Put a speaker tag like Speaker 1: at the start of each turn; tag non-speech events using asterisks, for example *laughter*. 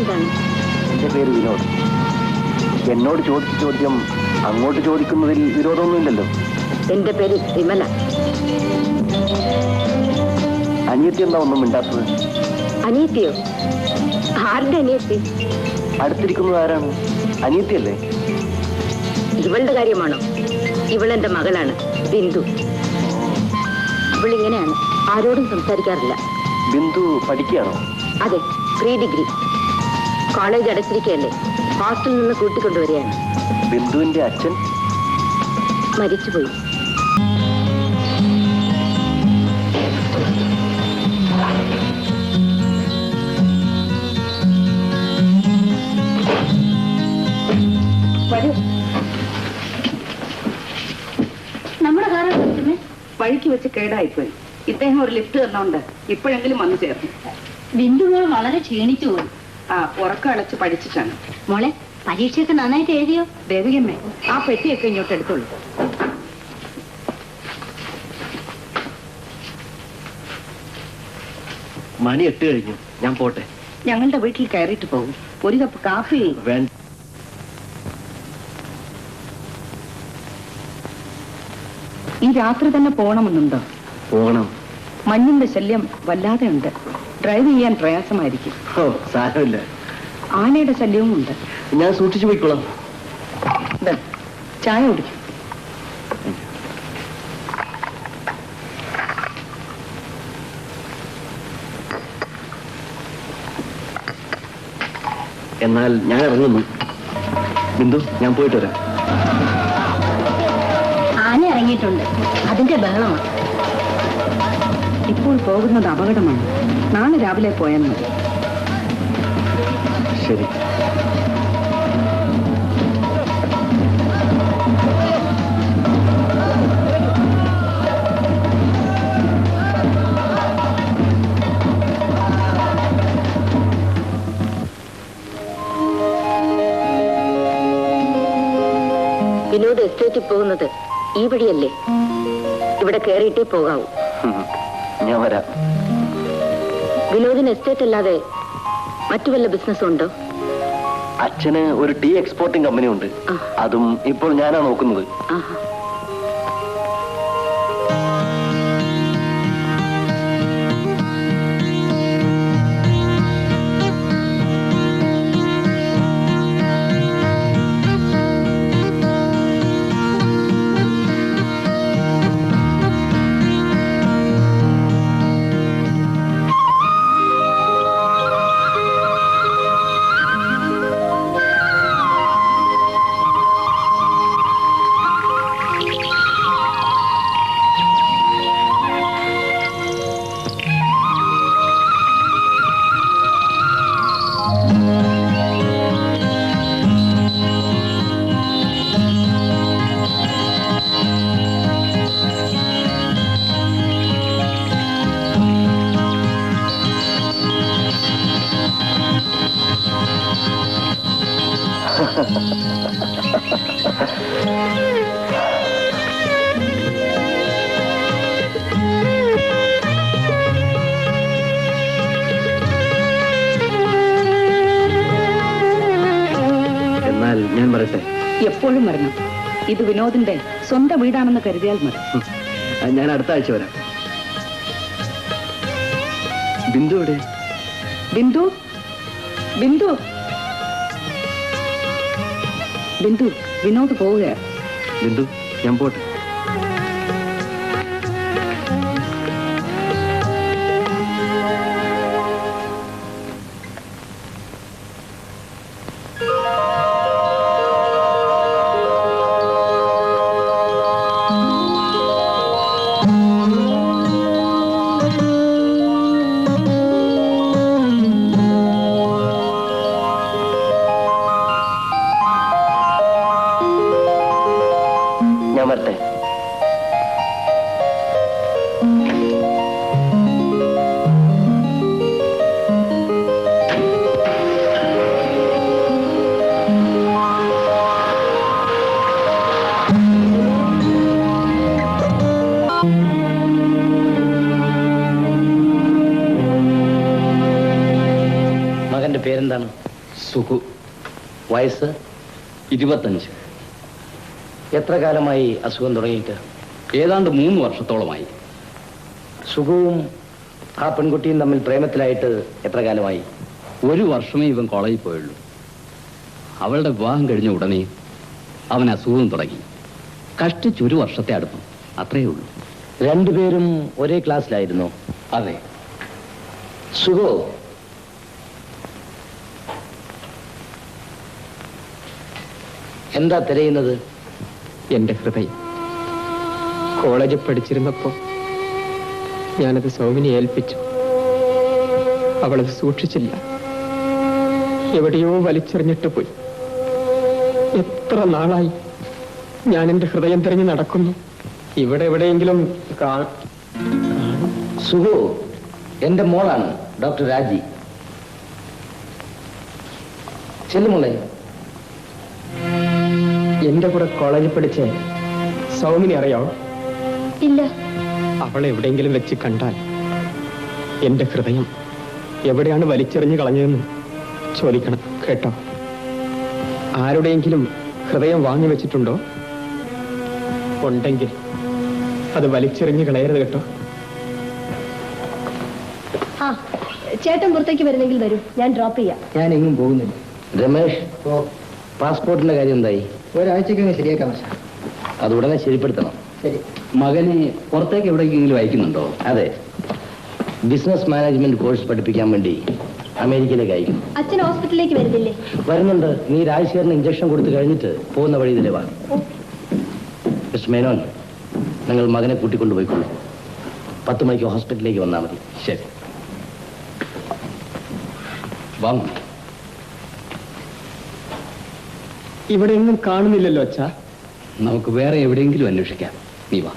Speaker 1: പേരെന്താണ്
Speaker 2: എന്റെ പേര് വിനോദ്. എന്നോട് ചോദിച്ച ചോദ്യം അങ്ങോട്ട് ചോദിക്കുന്നതിൽ വിരോധമൊന്നുമില്ലല്ലോ.
Speaker 1: എന്റെ പേര് വിമല.
Speaker 2: അനിയത്തി എന്താ ഒന്നും മിണ്ടാത്തത്?
Speaker 1: അനിയത്തിയോ? ആരുടെ അനിയത്തി?
Speaker 2: അടുത്തിരിക്കുന്നത് ആരാണ്? അനിയത്തിയല്ലേ?
Speaker 1: ഇവളുടെ കാര്യമാണോ? ഇവളെന്റെ മകളാണ് ബിന്ദു. ഇവളിങ്ങനെയാണ് ആരോടും സംസാരിക്കാറില്ല.
Speaker 2: ബിന്ദു പഠിക്കുകയാണോ?
Speaker 1: അതെ പ്രീ ഡിഗ്രി. കോളേജ് അടച്ചിരിക്കുകയല്ലേ ഹോസ്റ്റലിൽ നിന്ന് കൂട്ടിക്കൊണ്ടുവരികയാണ്.
Speaker 2: ബിന്ദുവിന്റെ അച്ഛൻ?
Speaker 1: മരിച്ചുപോയി. നമ്മുടെ കാറാ
Speaker 3: വഴിക്ക് വെച്ച് കേടായിപ്പോയി. ഇദ്ദേഹം ഒരു ലിഫ്റ്റ് തന്നോണ്ട് ഇപ്പോഴെങ്കിലും വന്നു ചേർന്നു.
Speaker 1: ബിന്ദുമോൾ വളരെ ക്ഷീണിച്ചു പോയി.
Speaker 3: ആ ഉറക്കം അടച്ച് പഠിച്ചിട്ടാണ്.
Speaker 1: മോളെ പരീക്ഷയൊക്കെ നന്നായിട്ട് എഴുതിയോ?
Speaker 3: ദേവികമ്മേ ആ പെട്ടിയൊക്കെ ഇങ്ങോട്ട് എടുത്തോളൂ.
Speaker 2: മണി എട്ട് കഴിഞ്ഞു. ഞാൻ പോട്ടെ.
Speaker 3: ഞങ്ങളുടെ വീട്ടിൽ കയറിയിട്ട് പോകും ഒരു കപ്പ് കാപ്പി
Speaker 2: വേണ്ട
Speaker 3: ഈ രാത്രി തന്നെ പോകണമെന്നുണ്ടോ?
Speaker 2: പോകണം.
Speaker 3: മഞ്ഞിന്റെ ശല്യം വല്ലാതെ ഉണ്ട് ഡ്രൈവ് ചെയ്യാൻ പ്രയാസമായിരിക്കും.
Speaker 2: ഓ സാരമില്ല.
Speaker 3: ആനയുടെ ശല്യവും ഉണ്ട്.
Speaker 2: ഞാൻ സൂക്ഷിച്ചു പോയിക്കോളാം.
Speaker 3: ചായ കുടിക്കും.
Speaker 2: എന്നാൽ ഞാൻ ഇറങ്ങുന്നു. ബിന്ദു ഞാൻ പോയിട്ട് വരാം.
Speaker 1: ആന ഇറങ്ങിയിട്ടുണ്ട്. അതിന്റെ ബഹളമാണ്.
Speaker 3: ഇപ്പോൾ പോകുന്നത് അപകടമാണ്. നാളെ രാവിലെ പോയാൽ മതി.
Speaker 2: ശരി.
Speaker 1: വിനോദ് എസ്റ്റേറ്റിൽ പോകുന്നത് ഈ വഴിയല്ലേ? ഇവിടെ കയറിയിട്ടേ പോകാവൂ. *laughs*
Speaker 2: ഞാൻ വരാം.
Speaker 1: വിനോദിന് എസ്റ്റേറ്റ് അല്ലാതെ മറ്റു വല്ല ബിസിനസ്സും ഉണ്ടോ?
Speaker 2: അച്ഛന് ഒരു ടീ എക്സ്പോർട്ടിംഗ് കമ്പനി ഉണ്ട്. അതും ഇപ്പോൾ ഞാനാ നോക്കുന്നത്.
Speaker 3: എപ്പോഴും വരണം ഇത് വിനോദിന്റെ സ്വന്തം വീടാണെന്ന് കരുതിയാൽ മതി.
Speaker 2: ഞാൻ അടുത്ത ആഴ്ച വരാം. ബിന്ദു എവിടെ?
Speaker 3: ബിന്ദു? ബിന്ദു? ബിന്ദു വിനോദ് പോവുകയാണ്
Speaker 2: ബിന്ദു ഞാൻ പോട്ടെ. വരട്ടെ
Speaker 4: മകന്റെ പേരെന്താണ്?
Speaker 5: സുഖു.
Speaker 4: വയസ്സ്
Speaker 5: ഇരുപത്തഞ്ച്.
Speaker 4: എത്ര കാലമായി അസുഖം തുടങ്ങിയിട്ട്?
Speaker 5: ഏതാണ്ട് മൂന്ന് വർഷത്തോളമായി.
Speaker 4: സുഖവും ആ പെൺകുട്ടിയും തമ്മിൽ പ്രേമത്തിലായിട്ട് എത്ര കാലമായി?
Speaker 5: ഒരു വർഷമേ ഇവൻ കോളേജിൽ പോയുള്ളൂ. അവളുടെ വിവാഹം കഴിഞ്ഞ ഉടനെ അവൻ അസുഖവും തുടങ്ങി. കഷ്ടിച്ചൊരു വർഷത്തെ അടുപ്പം. അത്രയേ ഉള്ളൂ.
Speaker 4: രണ്ടുപേരും ഒരേ ക്ലാസ്സിലായിരുന്നു.
Speaker 5: അതെ.
Speaker 4: സുഖോ? എന്താ തിരയുന്നത്?
Speaker 6: എന്റെ ഹൃദയം. കോളേജിൽ പഠിച്ചിരുന്നപ്പോ ഞാനത് സൗമിനെ ഏൽപ്പിച്ചു. അവളത് സൂക്ഷിച്ചില്ല. എവിടെയോ വലിച്ചെറിഞ്ഞിട്ട് പോയി. എത്ര നാളായി ഞാൻ എന്റെ ഹൃദയം തിരഞ്ഞു നടക്കുന്നു. ഇവിടെ എവിടെയെങ്കിലും
Speaker 4: സുഹു എന്റെ മോളാണ് ഡോക്ടർ രാജി. ചെല്ലുമോളെ
Speaker 6: എന്റെ കൂടെ കോളേജിൽ പഠിച്ച? സൗമിനി അറിയോ
Speaker 1: ഇല്ല.
Speaker 6: അവളെ എവിടെയെങ്കിലും വെച്ച് കണ്ടാൽ എന്റെ ഹൃദയം എവിടെയാണ് വലിച്ചെറിഞ്ഞു കളഞ്ഞതെന്ന് ചോദിക്കണം കേട്ടോ? ആരുടെയെങ്കിലും ഹൃദയം വാങ്ങി വെച്ചിട്ടുണ്ടോ? ഉണ്ടെങ്കിൽ അത് വലിച്ചെറിഞ്ഞു കളയരുത് കേട്ടോ?
Speaker 7: ആ ചേട്ടൻ പുറത്തേക്ക് വരുന്നെങ്കിൽ വരൂ. ഞാൻ ഡ്രോപ്പ് ചെയ്യാം.
Speaker 6: ഞാൻ എങ്ങും പോകുന്നില്ല.
Speaker 4: രമേഷ് പാസ്പോർട്ടിന്റെ കാര്യം എന്തായി?
Speaker 6: ഒരാഴ്ചക്കങ്ങ് ശരിയാക്കാം
Speaker 4: അത് ഉടനെ ശരിപ്പെടുത്തണം.
Speaker 6: ശരി.
Speaker 5: മകനെ പുറത്തേക്ക് എവിടേക്കെങ്കിലും അയക്കുന്നുണ്ടോ?
Speaker 4: അതെ. ബിസിനസ് മാനേജ്മെന്റ് കോഴ്സ് പഠിപ്പിക്കാൻ വേണ്ടി അമേരിക്കയിലേക്ക് അയക്കും.
Speaker 7: അച്ഛൻ ഹോസ്പിറ്റലിലേക്ക് വരുന്നില്ലേ?
Speaker 4: വരുന്നുണ്ട്. നീ രാജശേഖരന് ഇഞ്ചക്ഷൻ കൊടുത്തു കഴിഞ്ഞിട്ട് പോകുന്ന വഴി ഇതിലെ വാ. മിസ്റ്റർ മേനോൻ നിങ്ങൾ മകനെ കൂട്ടിക്കൊണ്ടുപോയിക്കൊള്ളൂ പത്ത് മണിക്ക് ഹോസ്പിറ്റലിലേക്ക് വന്നാൽ മതി.
Speaker 5: ശരി. വാങ്ങും
Speaker 6: ഇവിടെ എങ്ങും കാണുന്നില്ലല്ലോ അച്ഛാ.
Speaker 5: നമുക്ക് വേറെ എവിടെയെങ്കിലും അന്വേഷിക്കാം. നീ വാ.